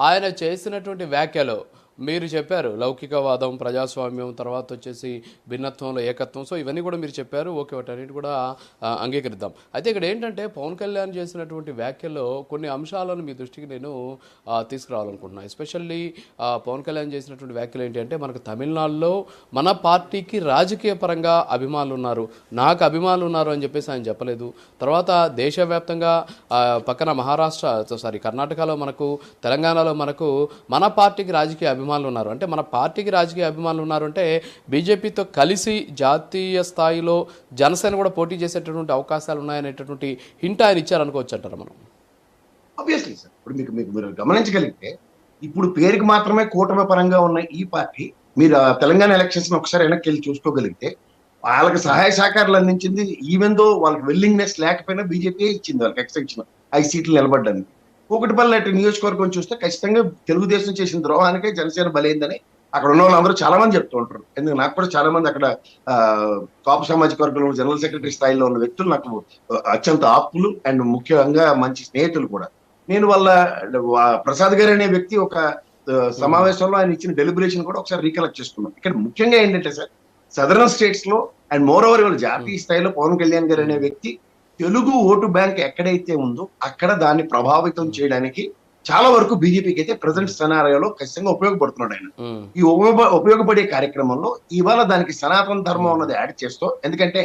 ఆయన చేసినటువంటి వ్యాఖ్యలు మీరు చెప్పారు లౌకికవాదం ప్రజాస్వామ్యం తర్వాత వచ్చేసి భిన్నత్వంలో ఏకత్వం. సో ఇవన్నీ కూడా మీరు చెప్పారు. ఓకే వాటన్నిటి కూడా అంగీకరిద్దాం. అయితే ఇక్కడ ఏంటంటే పవన్ కళ్యాణ్ చేసినటువంటి వ్యాఖ్యలో కొన్ని అంశాలను మీ దృష్టికి నేను తీసుకురావాలనుకుంటున్నాను ఎస్పెషల్లీ పవన్ కళ్యాణ్ చేసినటువంటి వ్యాఖ్యలు ఏంటంటే మనకు తమిళనాడులో మన పార్టీకి రాజకీయ పరంగా అభిమానులు ఉన్నారు నాకు అభిమానులు ఉన్నారు అని చెప్పేసి ఆయన చెప్పలేదు. తర్వాత దేశవ్యాప్తంగా పక్కన మహారాష్ట్ర సారీ కర్ణాటకలో మనకు తెలంగాణలో మనకు మన పార్టీకి రాజకీయ అభిమానులు ఉన్నారు. అంటే మన పార్టీకి రాజకీయ అభిమానులు ఉన్నారు అంటే బీజేపీతో కలిసి జాతీయ స్థాయిలో జనసేన కూడా పోటీ చేసేటటువంటి అవకాశాలు ఉన్నాయనేటటువంటి హింట్ ఆయన ఇచ్చారనుకోవచ్చు అంటారు మనం? ఆబ్వియస్లీ సార్ ఇప్పుడు మీకు మీకు మీరు గమనించగలిగితే ఇప్పుడు పేరుకి మాత్రమే కూటమి పరంగా ఉన్న ఈ పార్టీ మీరు తెలంగాణ ఎలక్షన్స్ ఒకసారి వెనక్కి వెళ్ళి చూసుకోగలిగితే వాళ్ళకి సహాయ సహకారాలు అందించింది ఈవెన్ దో వాళ్ళకి వెల్లింగ్నెస్ లేకపోయినా బీజేపీ ఇచ్చింది వాళ్ళకి ఎక్స్టెన్షన్ ఐదు సీట్లు నిలబడ్డానికి. కూకటిపల్లి అటు నియోజకవర్గం చూస్తే ఖచ్చితంగా తెలుగుదేశం చేసిన ద్రోహానికే జనసేన బలైందని అక్కడ ఉన్న వాళ్ళందరూ చాలా మంది చెప్తూ ఉంటారు. ఎందుకు? నాకు కూడా చాలా మంది అక్కడ ఆ, కాపు సామాజిక వర్గంలో జనరల్ సెక్రటరీ స్థాయిలో ఉన్న వ్యక్తులు నాకు అత్యంత ఆప్తులు అండ్ ముఖ్యంగా మంచి స్నేహితులు కూడా. నేను వాళ్ళ ప్రసాద్ గారు అనే వ్యక్తి ఒక సమావేశంలో ఆయన ఇచ్చిన డెలిబరేషన్ కూడా ఒకసారి రీకలెక్ట్ చేసుకున్నాం. ఇక్కడ ముఖ్యంగా ఏంటంటే సార్ సదరన్ స్టేట్స్లో అండ్ మోర్ ఓవర్ ఇవాళ జాతీయ స్థాయిలో పవన్ కళ్యాణ్ గారు అనే వ్యక్తి తెలుగు ఓటు బ్యాంక్ ఎక్కడైతే ఉందో అక్కడ దాన్ని ప్రభావితం చేయడానికి చాలా వరకు బీజేపీకి అయితే ప్రజెంట్ సెనారియోలో ఖచ్చితంగా ఉపయోగపడుతున్నాడు ఆయన. ఈ ఉపయోగ ఉపయోగపడే కార్యక్రమంలో ఇవాళ దానికి సనాతన ధర్మం అన్నది యాడ్ చేస్తూ ఎందుకంటే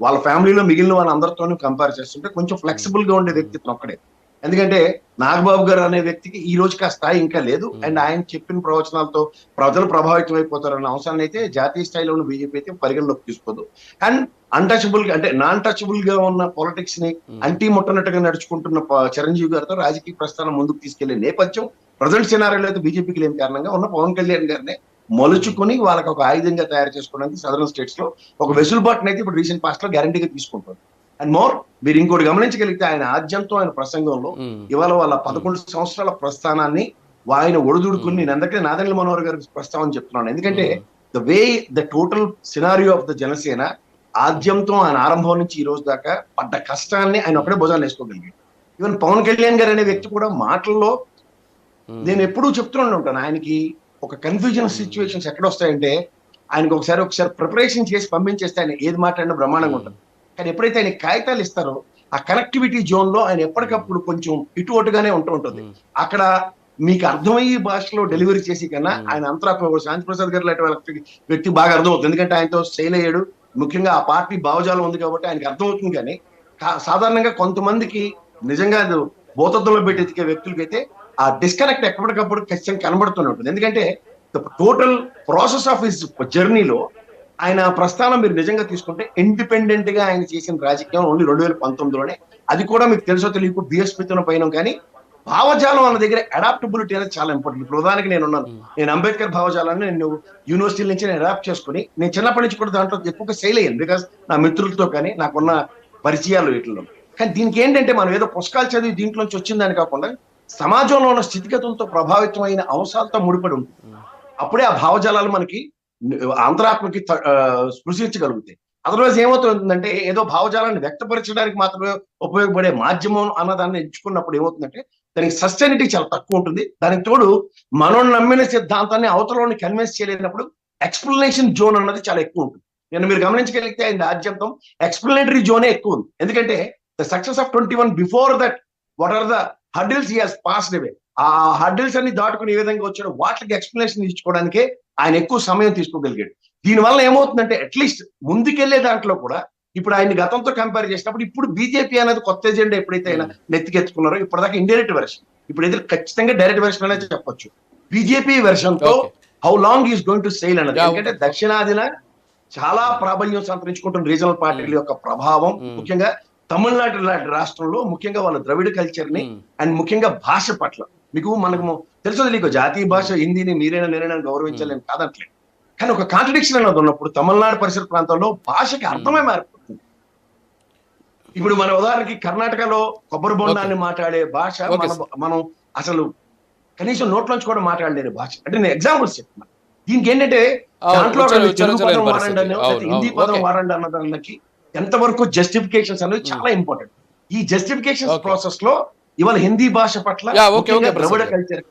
వాళ్ళ ఫ్యామిలీలో మిగిలిన వాళ్ళందరితోనూ కంపేర్ చేస్తుంటే కొంచెం ఫ్లెక్సిబుల్గా ఉండే వ్యక్తి ఇతను ఒక్కడే ఎందుకంటే నాగబాబు గారు అనే వ్యక్తికి ఈ రోజుకి ఆ స్థాయి ఇంకా లేదు. అండ్ ఆయన చెప్పిన ప్రవచనాలతో ప్రజలు ప్రభావితం అయిపోతారన్న అంశాన్ని అయితే జాతీయ స్థాయిలో ఉన్న బీజేపీ అయితే పరిగణలోకి తీసుకోదు. అండ్ అన్టచబుల్గా అంటే నాన్ టచబుల్గా ఉన్న పాలిటిక్స్ని అంటీ ముట్టనట్టుగా నడుచుకుంటున్న చిరంజీవి గారితో రాజకీయ ప్రస్థానం ముందుకు తీసుకెళ్ళే నేపథ్యం ప్రజెంట్ సినారీలో అయితే బీజేపీకి లేని కారణంగా ఉన్న పవన్ కళ్యాణ్ గారిని మలుచుకొని వాళ్ళకి ఒక ఆయుధంగా తయారు చేసుకోవడానికి సదరన్ స్టేట్స్లో ఒక వెసులుబాటుని అయితే ఇప్పుడు రీసెంట్ పాస్ట్లో గ్యారంటీగా తీసుకుంటారు అండ్ మోర్ మీరు ఇంకోటి గమనించగలిగితే ఆయన ఆద్యంతో ఆయన ప్రసంగంలో ఇవాళ వాళ్ళ పదకొండు సంవత్సరాల ప్రస్థానాన్ని ఆయన ఒడిదుడుకుని నేను అందుకే నాదెండ్ల మనోహర్ గారి ప్రస్తావన చెప్తున్నాను. ఎందుకంటే the way the total scenario of the Janasena ఆద్యంతో ఆయన ఆరంభం నుంచి ఈ రోజు దాకా పడ్డ కష్టాన్ని ఆయన ఒకటే భుజాలు వేసుకోగలిగాడు. ఈవెన్ పవన్ కళ్యాణ్ గారు అనే వ్యక్తి కూడా మాటల్లో నేను ఎప్పుడూ చెప్తూనే ఉంటాను. ఆయనకి ఒక కన్ఫ్యూజన్ సిచ్యువేషన్స్ ఎక్కడ వస్తాయంటే ఆయనకి ఒకసారి ఒకసారి ప్రిపరేషన్ చేసి పంపించేస్తే ఆయన ఏది మాట్లాడినా బ్రహ్మాండంగా ఉంటుంది. కానీ ఎప్పుడైతే ఆయన కాగితాలు ఇస్తారో ఆ కనెక్టివిటీ జోన్లో ఆయన ఎప్పటికప్పుడు కొంచెం ఇటు అటుగానే ఉంటూ ఉంటుంది. అక్కడ మీకు అర్థమయ్యే భాషలో డెలివరీ చేసి కన్నా. ఆయన అంతరాత్మ శాంతి ప్రసాద్ గారు లాంటి వ్యక్తి బాగా అర్థమవుతుంది. ఎందుకంటే ఆయనతో సెయిల్ అయ్యాడు. ముఖ్యంగా ఆ పార్టీ భావజాలం ఉంది కాబట్టి ఆయనకి అర్థమవుతుంది కానీ సాధారణంగా కొంతమందికి నిజంగా భూతత్వంలో పెట్టి ఎతికే వ్యక్తులకైతే ఆ డిస్కనెక్ట్ ఎప్పటికప్పుడు ఖచ్చితంగా కనబడుతూనే ఉంటుంది. ఎందుకంటే టోటల్ ప్రాసెస్ ఆఫ్ హిస్ జర్నీలో ఆయన ప్రస్థానం మీరు నిజంగా తీసుకుంటే ఇండిపెండెంట్గా ఆయన చేసిన రాజకీయం ఓన్లీ రెండు వేల పంతొమ్మిదిలోనే. అది కూడా మీకు తెలుసో తెలియకు బిఎస్పీతో పైన కానీ భావజాలం అన్న దగ్గర అడాప్టబిలిటీ అనేది చాలా ఇంపార్టెంట్ ఇప్పుడు ఉదాహరణకి నేను ఉన్నాను. నేను అంబేద్కర్ భావజాలాన్ని నేను యూనివర్సిటీ నుంచి నేను అడాప్ట్ చేసుకుని నేను చిన్నప్పటి నుంచి కూడా దాంట్లో ఎక్కువగా సేల్ అయ్యాను బికాస్ నా మిత్రులతో కానీ నాకున్న పరిచయాలు వీటిలో కానీ దీనికి ఏంటంటే మనం ఏదో పుస్తకాలు చదివి దీంట్లోంచి వచ్చిందని కాకుండా సమాజంలో ఉన్న స్థితిగతులతో ప్రభావితమైన అంశాలతో ముడిపడి ఉంటుంది. అప్పుడే ఆ భావజాలాలు మనకి అంతరాత్మకి స్పృశించగలుగుతాయి అదర్వైజ్ ఏమవుతుందంటే ఏదో భావజాలాన్ని వ్యక్తపరచడానికి మాత్రమే ఉపయోగపడే మాధ్యమం అన్నదాన్ని ఎంచుకున్నప్పుడు ఏమవుతుందంటే దానికి సస్టైనిటీ చాలా తక్కువ ఉంటుంది. దానికి తోడు మనం నమ్మిన సిద్ధాంతాన్ని అవతలని కన్విన్స్ చేయలేనప్పుడు ఎక్స్ప్లెనేషన్ జోన్ అన్నది చాలా ఎక్కువ ఉంటుంది. నేను మీరు గమనించగలిగితే ఆయన రాజ్యాంగం ఎక్స్ప్లెనేటరీ జోనే ఎక్కువ ఉంది. ఎందుకంటే the success of twenty one before that what are the hurdles he has passed away ఆ హర్డిల్స్ అన్ని దాటుకుని ఏ విధంగా వచ్చాడో వాటికి ఎక్స్ప్లెనేషన్ ఇచ్చుకోవడానికే ఆయన ఎక్కువ సమయం తీసుకోగలిగాడు. దీనివల్ల ఏమవుతుందంటే అట్లీస్ట్ ముందుకెళ్ళే దాంట్లో కూడా ఇప్పుడు ఆయన గతంతో కంపేర్ చేసినప్పుడు ఇప్పుడు బీజేపీ అనేది కొత్త ఎజెండా ఎప్పుడైతే ఆయన నెత్తికెత్తుకున్నారో ఇప్పటిదాకా ఇండైరెక్ట్ వెర్షన్ ఇప్పుడు అయితే ఖచ్చితంగా డైరెక్ట్ వెర్షన్ అనేది చెప్పొచ్చు. BJP వెర్షన్తో. How long is going to sale అన్నది. ఎందుకంటే దక్షిణాదిన చాలా ప్రాబల్యం సంతరించుకుంటున్న రీజనల్ పార్టీల యొక్క ప్రభావం Mm. ముఖ్యంగా తమిళనాడు లాంటి రాష్ట్రంలో ముఖ్యంగా వాళ్ళ ద్రవిడ కల్చర్ని అండ్ ముఖ్యంగా భాష పట్ల. మీకు మనకు తెలుసు తెలియక జాతీయ భాష హిందీని మీరైనా నేనైనా గౌరవించాలని కాదట్లేదు. కానీ ఒక కాంట్రడిక్షన్ అన్నది ఉన్నప్పుడు తమిళనాడు పరిసర ప్రాంతంలో భాషకి అర్థమే మారిపోతుంది. ఇప్పుడు మన ఉదాహరణకి కర్ణాటకలో కొబ్బరి బొండాన్ని మాట్లాడే భాష మన- అసలు కనీసం నోట్లోంచి కూడా మాట్లాడలేని భాష. అంటే నేను ఎగ్జాంపుల్స్ చెప్తున్నా. దీనికి ఏంటంటే దాంట్లో తెలుగు పదం. వాడండి హిందీ పదం. వాడండి అన్న దానికి ఎంతవరకు జస్టిఫికేషన్స్ అనేది చాలా ఇంపార్టెంట్ ఈ జస్టిఫికేషన్. ప్రాసెస్లో ఇవాళ హిందీ భాష పట్ల ద్రవిడ కల్చర్